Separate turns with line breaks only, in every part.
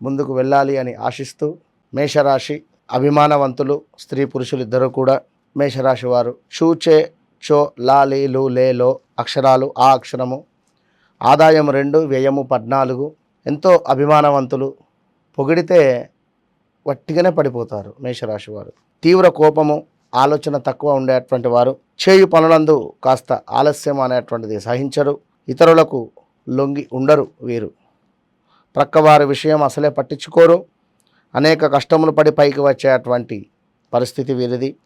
ముందుకు వెళ్ళాలి అని ఆశిస్తూ మేషరాశి అభిమానవంతులు స్త్రీ పురుషులు ఇద్దరు కూడా మేషరాశి వారు షూచే చో లాలి లీ లు లే లో అక్షరాలు ఆ అక్షరము ఆదాయం రెండు వ్యయము పద్నాలుగు ఎంతో అభిమానవంతులు పొగిడితే వట్టిగానే పడిపోతారు మేషరాశి వారు. తీవ్ర కోపము ఆలోచన తక్కువ ఉండేటువంటి వారు చేయు పనులందు కాస్త ఆలస్యం అనేటువంటిది సహించరు ఇతరులకు లొంగి ఉండరు వీరు. ప్రక్కవారి విషయం అసలే పట్టించుకోరు. అనేక కష్టములు పడి పైకి వచ్చేటువంటి పరిస్థితి వీరిది.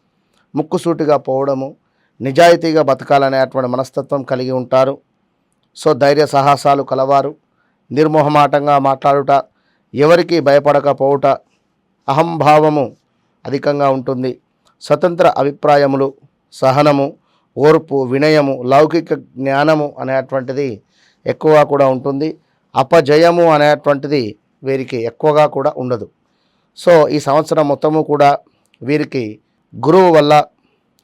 ముక్కుసూటిగా పోవడము నిజాయితీగా బతకాలనేటువంటి మనస్తత్వం కలిగి ఉంటారు. సో ధైర్య సాహసాలు కలవారు. నిర్మోహమాటంగా మాట్లాడుట ఎవరికి భయపడకపోవుట అహంభావము అధికంగా ఉంటుంది. స్వతంత్ర అభిప్రాయములు సహనము ఓర్పు వినయము లౌకిక జ్ఞానము అనేటువంటిది ఎక్కువ కూడా ఉంటుంది. అపజయము అనేటువంటిది వీరికి ఎక్కువగా కూడా ఉండదు. సో ఈ సంవత్సరం మొత్తము కూడా వీరికి గురువు వల్ల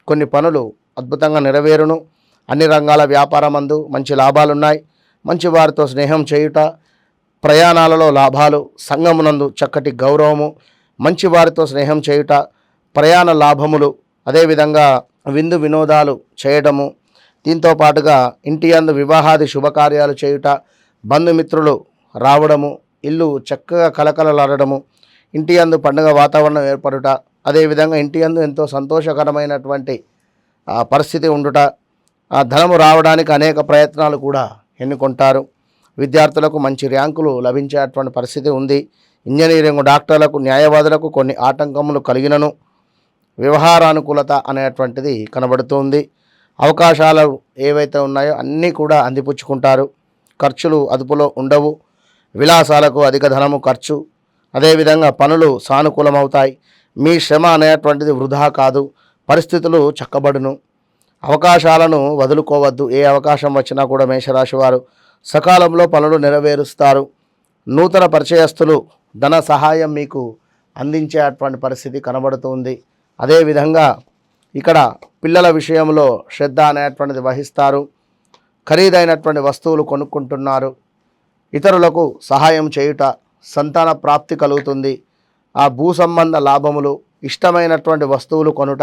కొన్ని పనులు అద్భుతంగా నెరవేరును. అన్ని రంగాల వ్యాపారమందు మంచి లాభాలు ఉన్నాయి మంచి వారితో స్నేహం చేయుట ప్రయాణాలలో లాభాలు సంగమునందు చక్కటి గౌరవము మంచి వారితో స్నేహం చేయుట ప్రయాణ లాభములు అదేవిధంగా విందు వినోదాలు చేయడము దీంతో పాటుగా ఇంటి అందు వివాహాది శుభకార్యాలు చేయుట బంధుమిత్రులు రావడము ఇల్లు చక్కగా కలకలలాడడము ఇంటి అందు పండుగ వాతావరణం ఏర్పడుట అదేవిధంగా ఇంటి అందు ఎంతో సంతోషకరమైనటువంటి పరిస్థితి ఉండుట ఆ ధనము రావడానికి అనేక ప్రయత్నాలు కూడా ఎన్నుకుంటారు. విద్యార్థులకు మంచి ర్యాంకులు లభించేటువంటి పరిస్థితి ఉంది. ఇంజనీరింగ్ డాక్టర్లకు న్యాయవాదులకు కొన్ని ఆటంకములు కలిగినను. వ్యవహారానుకూలత అనేటువంటిది కనబడుతుంది. అవకాశాలు ఏవైతే ఉన్నాయో అన్నీ కూడా అందిపుచ్చుకుంటారు. ఖర్చులు అదుపులో ఉండవు. విలాసాలకు అధిక ధనము ఖర్చు. అదేవిధంగా పనులు సానుకూలమవుతాయి. మీ శ్రమ అనేటువంటిది వృధా కాదు. పరిస్థితులు చక్కబడును. అవకాశాలను వదులుకోవద్దు. ఏ అవకాశం వచ్చినా కూడా మేషరాశి వారు సకాలంలో పనులు నెరవేరుస్తారు. నూతన పరిచయస్తులు ధన సహాయం మీకు అందించేటువంటి పరిస్థితి కనబడుతుంది. అదేవిధంగా ఇక్కడ పిల్లల విషయంలో శ్రద్ధ అనేటువంటిది వహిస్తారు. ఖరీదైనటువంటి వస్తువులు కొనుక్కుంటున్నారు. ఇతరులకు సహాయం చేయుట సంతాన ప్రాప్తి కలుగుతుంది. ఆ భూ సంబంధ లాభములు ఇష్టమైనటువంటి వస్తువులు కొనుట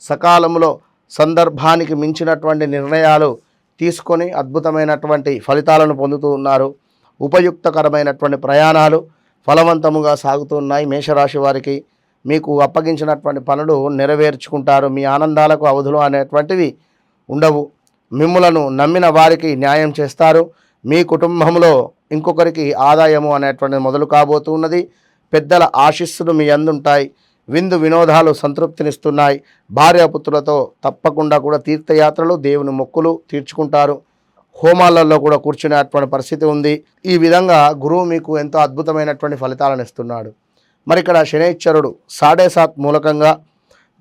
సకాలంలో సందర్భానికి మించినటువంటి నిర్ణయాలు తీసుకొని అద్భుతమైనటువంటి ఫలితాలను పొందుతూ ఉన్నారు. ఉపయుక్తకరమైనటువంటి ప్రయాణాలు ఫలవంతముగా సాగుతున్నాయి మేషరాశి వారికి. మీకు అప్పగించినటువంటి పనులు నెరవేర్చుకుంటారు. మీ ఆనందాలకు అవధులు అనేటువంటివి ఉండవు. మిమ్ములను నమ్మిన వారికి న్యాయం చేస్తారు. మీ కుటుంబంలో ఇంకొకరికి ఆదాయము అనేటువంటిది మొదలు కాబోతున్నది. పెద్దల ఆశీస్సులు మీ అందుంటాయి. విందు వినోదాలు సంతృప్తినిస్తున్నాయి. భార్యాపుత్రులతో తప్పకుండా కూడా తీర్థయాత్రలు దేవుని మొక్కులు తీర్చుకుంటారు. హోమాలలో కూడా కూర్చునేటువంటి పరిస్థితి ఉంది. ఈ విధంగా గురువు మీకు ఎంతో అద్భుతమైనటువంటి ఫలితాలను ఇస్తున్నాడు. మరి ఇక్కడ శనైశ్వరుడు సాడే సాత్ మూలకంగా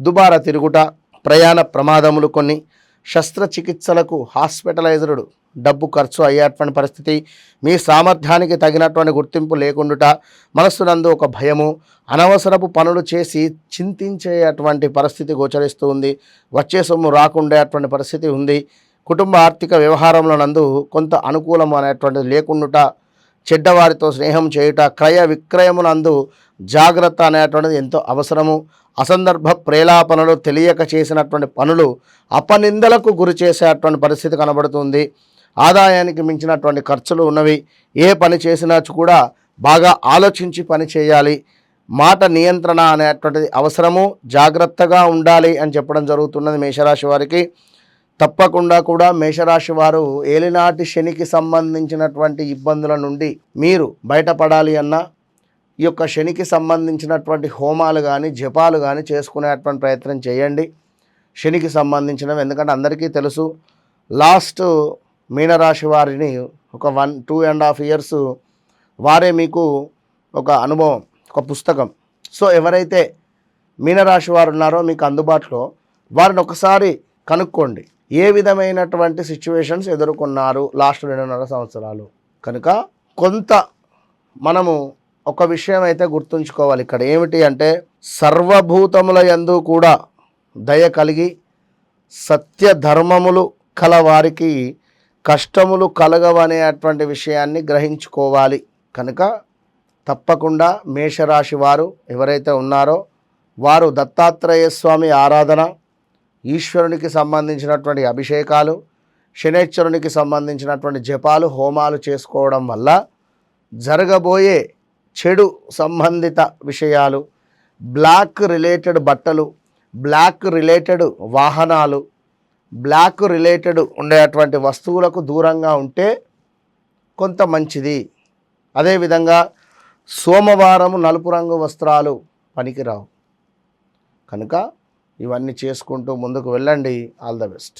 దుబారా తిరుగుట ప్రయాణ ప్రమాదములు కొన్ని. శస్త్రచికిత్సలకు హాస్పిటలైజరుడు. డబ్బు ఖర్చు అయ్యేటువంటి పరిస్థితి మీ సామర్థ్యానికి తగినటువంటి గుర్తింపు లేకుండుట మనస్సునందు ఒక భయము అనవసరపు పనులు చేసి చింతించేటువంటి పరిస్థితి గోచరిస్తూ ఉంది. వచ్చే సొమ్ము రాకుండేటువంటి పరిస్థితి ఉంది. కుటుంబ ఆర్థిక వ్యవహారంలో నందు కొంత అనుకూలం అనేటువంటిది లేకుండుట చెడ్డవారితో స్నేహం చేయుట క్రయ విక్రయమునందు జాగ్రత్త అనేటువంటిది ఎంతో అవసరము. అసందర్భ ప్రేలాపనలు తెలియక చేసినటువంటి పనులు అపనిందలకు గురి చేసేటువంటి పరిస్థితి కనబడుతుంది. ఆదాయానికి మించినటువంటి ఖర్చులు ఉన్నవి. ఏ పని చేసినా కూడా బాగా ఆలోచించి పని చేయాలి. మాట నియంత్రణ అనేటువంటిది అవసరము. జాగ్రత్తగా ఉండాలి అని చెప్పడం జరుగుతున్నది మేషరాశి వారికి. తప్పకుండా కూడా మేషరాశి వారు ఏలినాటి శనికి సంబంధించినటువంటి ఇబ్బందుల నుండి మీరు బయటపడాలి అన్నా ఈ యొక్క శనికి సంబంధించినటువంటి హోమాలు కానీ జపాలు కానీ చేసుకునేటువంటి ప్రయత్నం చేయండి. శనికి సంబంధించినవి ఎందుకంటే అందరికీ తెలుసు. లాస్ట్ మీనరాశి వారిని ఒక one two and half years వారే మీకు ఒక అనుభవం ఒక పుస్తకం. సో ఎవరైతే మీనరాశి వారు ఉన్నారో మీకు అందుబాటులో వారిని ఒకసారి కనుక్కోండి. ఏ విధమైనటువంటి సిచ్యువేషన్స్ ఎదుర్కొన్నారు లాస్ట్ రెండున్నర సంవత్సరాలు? కనుక కొంత మనము ఒక విషయం అయితే గుర్తుంచుకోవాలి ఇక్కడ. ఏమిటి అంటే సర్వభూతముల యందు కూడా దయ కలిగి సత్య ధర్మములు కల వారికి కష్టములు కలగవనేటువంటి విషయాన్ని గ్రహించుకోవాలి. కనుక తప్పకుండా మేషరాశి వారు ఎవరైతే ఉన్నారో వారు దత్తాత్రేయ స్వామి ఆరాధన ఈశ్వరునికి సంబంధించినటువంటి అభిషేకాలు శనేశ్వరునికి సంబంధించినటువంటి జపాలు హోమాలు చేసుకోవడం వల్ల జరగబోయే చెడు సంబంధిత విషయాలు బ్లాక్ రిలేటెడ్ బట్టలు బ్లాక్ రిలేటెడ్ వాహనాలు బ్లాక్ రిలేటెడ్ ఉండేటువంటి వస్తువులకు దూరంగా ఉంటే కొంత మంచిది. అదేవిధంగా సోమవారం నలుపు రంగు వస్త్రాలు పనికిరావు. కనుక ఇవన్నీ చేసుకుంటూ ముందుకు వెళ్ళండి. All the best.